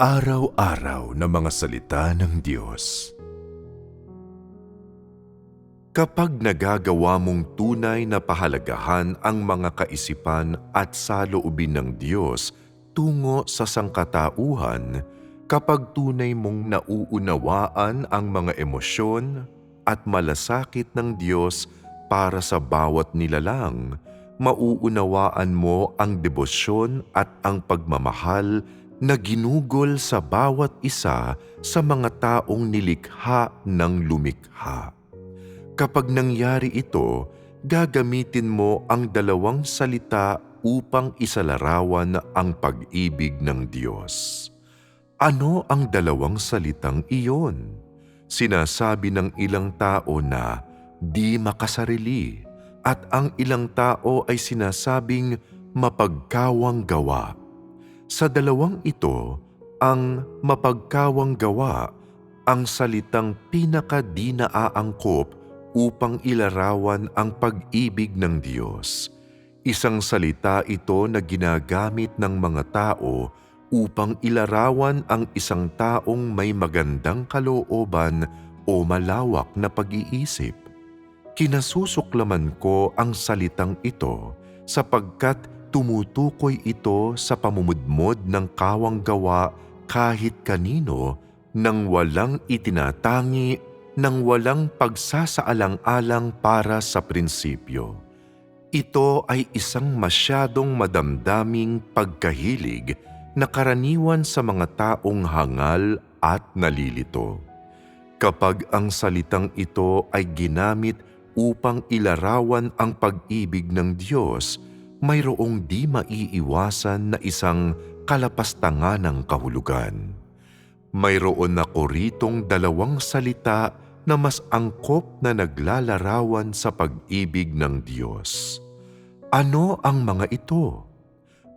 Araw-araw na mga salita ng Diyos. Kapag nagagawa mong tunay na pahalagahan ang mga kaisipan at saloobin ng Diyos tungo sa sangkatauhan, kapag tunay mong nauunawaan ang mga emosyon at malasakit ng Diyos para sa bawat nilalang, mauunawaan mo ang debosyon at ang pagmamahal na ginugol sa bawat isa sa mga taong nilikha ng lumikha. Kapag nangyari ito, gagamitin mo ang dalawang salita upang isalarawan ang pag-ibig ng Diyos. Ano ang dalawang salitang iyon? Sinasabi ng ilang tao na di makasarili at ang ilang tao ay sinasabing mapagkawang gawa. Sa dalawang ito, ang mapagkawang gawa ang salitang pinaka-di naaangkop upang ilarawan ang pag-ibig ng Diyos. Isang salita ito na ginagamit ng mga tao upang ilarawan ang isang taong may magandang kalooban o malawak na pag-iisip. Kinasusuklaman ko ang salitang ito sapagkat tumutukoy ito sa pamumudmod ng kawang gawa kahit kanino nang walang itinatangi nang walang pagsasaalang-alang para sa prinsipyo. Ito ay isang masyadong madamdaming pagkahilig na karaniwan sa mga taong hangal at nalilito. Kapag ang salitang ito ay ginamit upang ilarawan ang pag-ibig ng Diyos, mayroong di maiiwasan na isang kalapastangan ng kahulugan. Mayroon ako ritong dalawang salita na mas angkop na naglalarawan sa pag-ibig ng Diyos. Ano ang mga ito?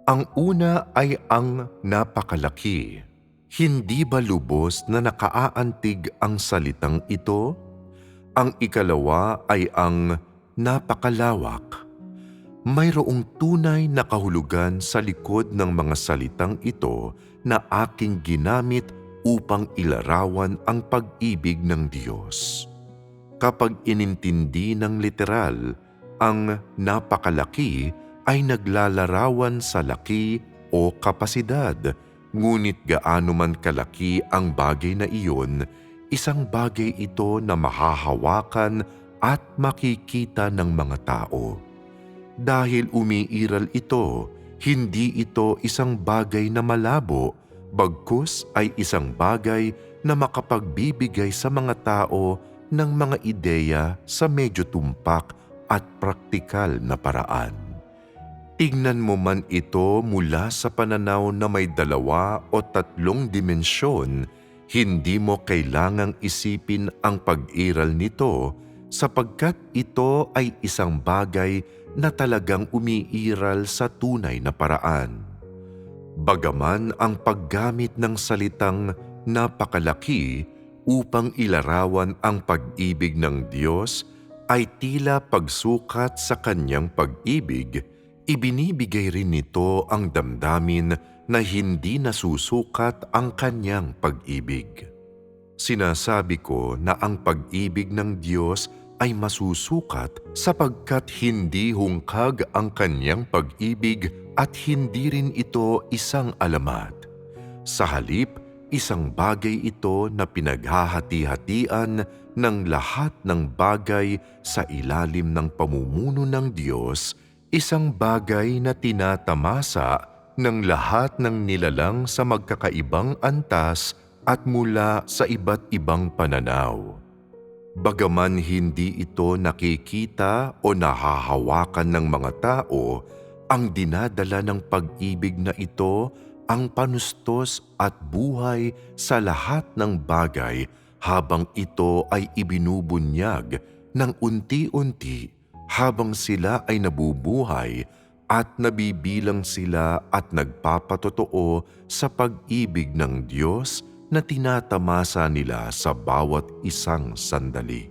Ang una ay ang napakalaki. Hindi ba lubos na nakaaantig ang salitang ito? Ang ikalawa ay ang napakalawak. Mayroong tunay na kahulugan sa likod ng mga salitang ito na aking ginamit upang ilarawan ang pag-ibig ng Diyos. Kapag inintindi ng literal, ang napakalaki ay naglalarawan sa laki o kapasidad, ngunit gaano man kalaki ang bagay na iyon, isang bagay ito na mahahawakan at makikita ng mga tao. Dahil umiiral ito, hindi ito isang bagay na malabo, bagkus ay isang bagay na makapagbibigay sa mga tao ng mga ideya sa medyo tumpak at praktikal na paraan. Tingnan mo man ito mula sa pananaw na may dalawa o tatlong dimensyon, hindi mo kailangang isipin ang pag-iral nito sapagkat ito ay isang bagay na talagang umiiral sa tunay na paraan. Bagaman ang paggamit ng salitang napakalaki upang ilarawan ang pag-ibig ng Diyos ay tila pagsukat sa kanyang pag-ibig, ibinibigay rin nito ang damdamin na hindi nasusukat ang kanyang pag-ibig. Sinasabi ko na ang pag-ibig ng Diyos ay masusukat sapagkat hindi hungkag ang kanyang pag-ibig at hindi rin ito isang alamat. Sa halip, isang bagay ito na pinaghahati-hatian ng lahat ng bagay sa ilalim ng pamumuno ng Diyos, isang bagay na tinatamasa ng lahat ng nilalang sa magkakaibang antas at mula sa iba't ibang pananaw. Bagaman hindi ito nakikita o nahahawakan ng mga tao, ang dinadala ng pag-ibig na ito ang panustos at buhay sa lahat ng bagay habang ito ay ibinubunyag ng unti-unti habang sila ay nabubuhay at nabibilang sila at nagpapatotoo sa pag-ibig ng Diyos na tinatamasa nila sa bawat isang sandali.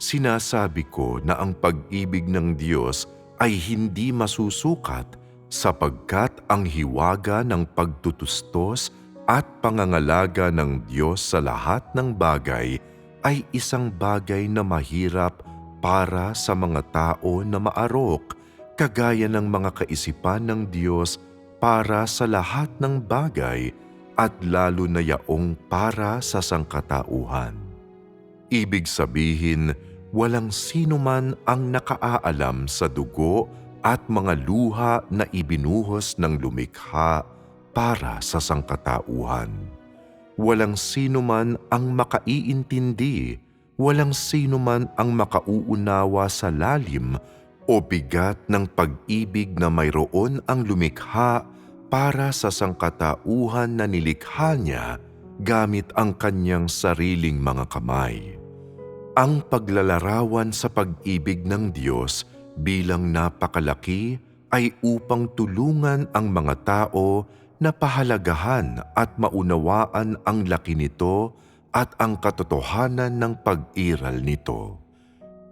Sinasabi ko na ang pag-ibig ng Diyos ay hindi masusukat sapagkat ang hiwaga ng pagtutustos at pangangalaga ng Diyos sa lahat ng bagay ay isang bagay na mahirap para sa mga tao na maarok, kagaya ng mga kaisipan ng Diyos para sa lahat ng bagay at lalo na yaong para sa sangkatauhan. Ibig sabihin, walang sino man ang nakaaalam sa dugo at mga luha na ibinuhos ng lumikha para sa sangkatauhan. Walang sino man ang makaiintindi, walang sino man ang makauunawa sa lalim o bigat ng pag-ibig na mayroon ang lumikha para sa sangkatauhan na nilikha niya gamit ang kanyang sariling mga kamay. Ang paglalarawan sa pag-ibig ng Diyos bilang napakalaki ay upang tulungan ang mga tao na pahalagahan at maunawaan ang laki nito at ang katotohanan ng pag-iral nito.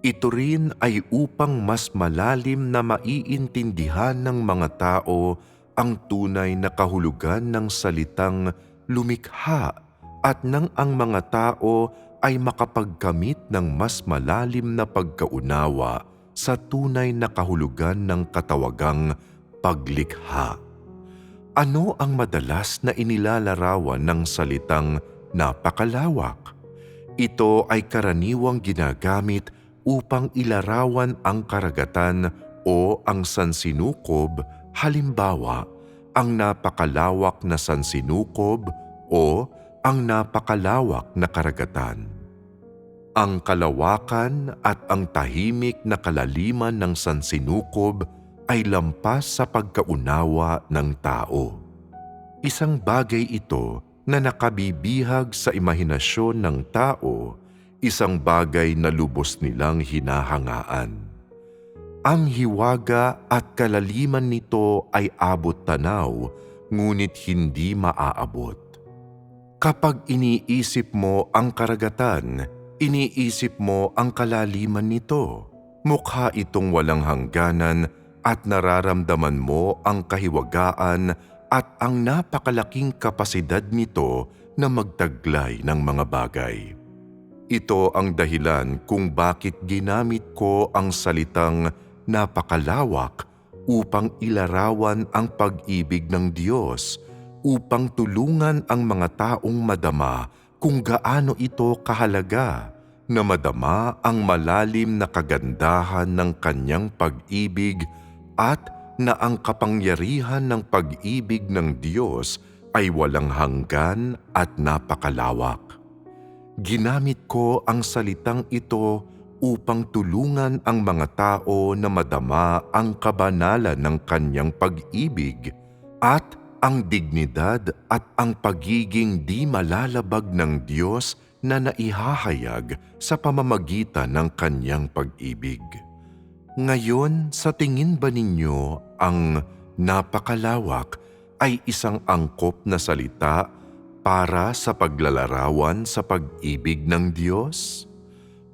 Ito rin ay upang mas malalim na maiintindihan ng mga tao ang tunay na kahulugan ng salitang lumikha at nang ang mga tao ay makapagkamit ng mas malalim na pagkaunawa sa tunay na kahulugan ng katawagang paglikha. Ano ang madalas na inilalarawan ng salitang napakalawak? Ito ay karaniwang ginagamit upang ilarawan ang karagatan o ang sansinukob, halimbawa, ang napakalawak na sansinukob o ang napakalawak na karagatan. Ang kalawakan at ang tahimik na kalaliman ng sansinukob ay lampas sa pagkaunawa ng tao. Isang bagay ito na nakabibihag sa imahinasyon ng tao isang bagay na lubos nilang hinahangaan. Ang hiwaga at kalaliman nito ay abot tanaw, ngunit hindi maaabot. Kapag iniisip mo ang karagatan, iniisip mo ang kalaliman nito. Mukha itong walang hangganan at nararamdaman mo ang kahiwagaan at ang napakalaking kapasidad nito na magtaglay ng mga bagay. Ito ang dahilan kung bakit ginamit ko ang salitang napakalawak upang ilarawan ang pag-ibig ng Diyos, upang tulungan ang mga taong madama kung gaano ito kahalaga, na madama ang malalim na kagandahan ng kanyang pag-ibig at na ang kapangyarihan ng pag-ibig ng Diyos ay walang hanggan at napakalawak. Ginamit ko ang salitang ito upang tulungan ang mga tao na madama ang kabanalan ng kanyang pag-ibig at ang dignidad at ang pagiging di malalabag ng Diyos na naihahayag sa pamamagitan ng kanyang pag-ibig. Ngayon, sa tingin ba ninyo ang napakalawak ay isang angkop na salita para sa paglalarawan sa pag-ibig ng Diyos?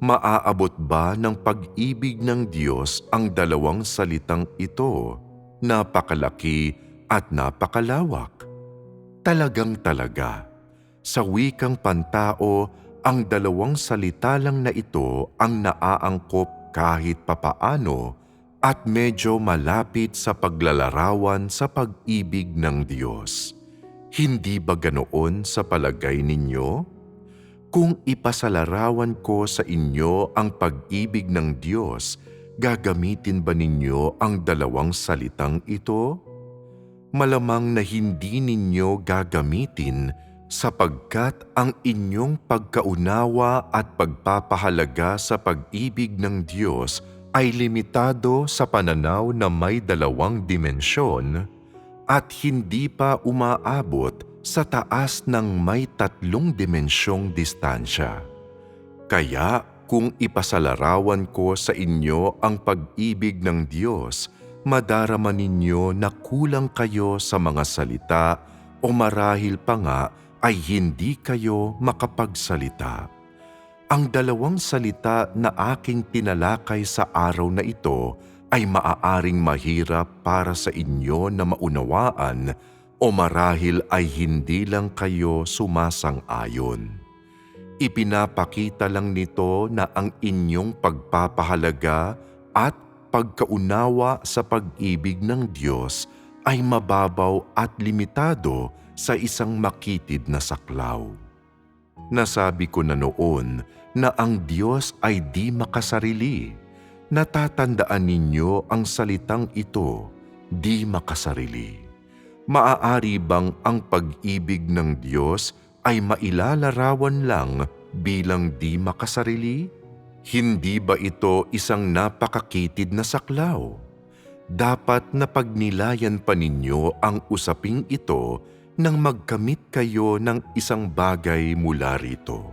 Maaabot ba ng pag-ibig ng Diyos ang dalawang salitang ito, napakalaki at napakalawak? Talagang talaga. Sa wikang pantao, ang dalawang salita lang na ito ang naaangkop kahit papaano at medyo malapit sa paglalarawan sa pag-ibig ng Diyos. Hindi ba ganoon sa palagay ninyo? Kung ipasalarawan ko sa inyo ang pag-ibig ng Diyos, gagamitin ba ninyo ang dalawang salitang ito? Malamang na hindi ninyo gagamitin sapagkat ang inyong pagkaunawa at pagpapahalaga sa pag-ibig ng Diyos ay limitado sa pananaw na may dalawang dimensyon at hindi pa umaabot sa taas ng may tatlong dimensyong distansya. Kaya kung ipasalarawan ko sa inyo ang pag-ibig ng Diyos, madarama ninyo na kulang kayo sa mga salita o marahil pa nga ay hindi kayo makapagsalita. Ang dalawang salita na aking tinalakay sa araw na ito ay maaaring mahirap para sa inyo na maunawaan o marahil ay hindi lang kayo sumasang-ayon. Ipinapakita lang nito na ang inyong pagpapahalaga at pagkaunawa sa pag-ibig ng Diyos ay mababaw at limitado sa isang makitid na saklaw. Nasabi ko na noon na ang Diyos ay di makasarili. Natatandaan ninyo ang salitang ito, di makasarili. Maaari bang ang pag-ibig ng Diyos ay mailalarawan lang bilang di makasarili? Hindi ba ito isang napakakitid na saklaw? Dapat na pagnilayan pa ninyo ang usaping ito nang magkamit kayo ng isang bagay mula rito.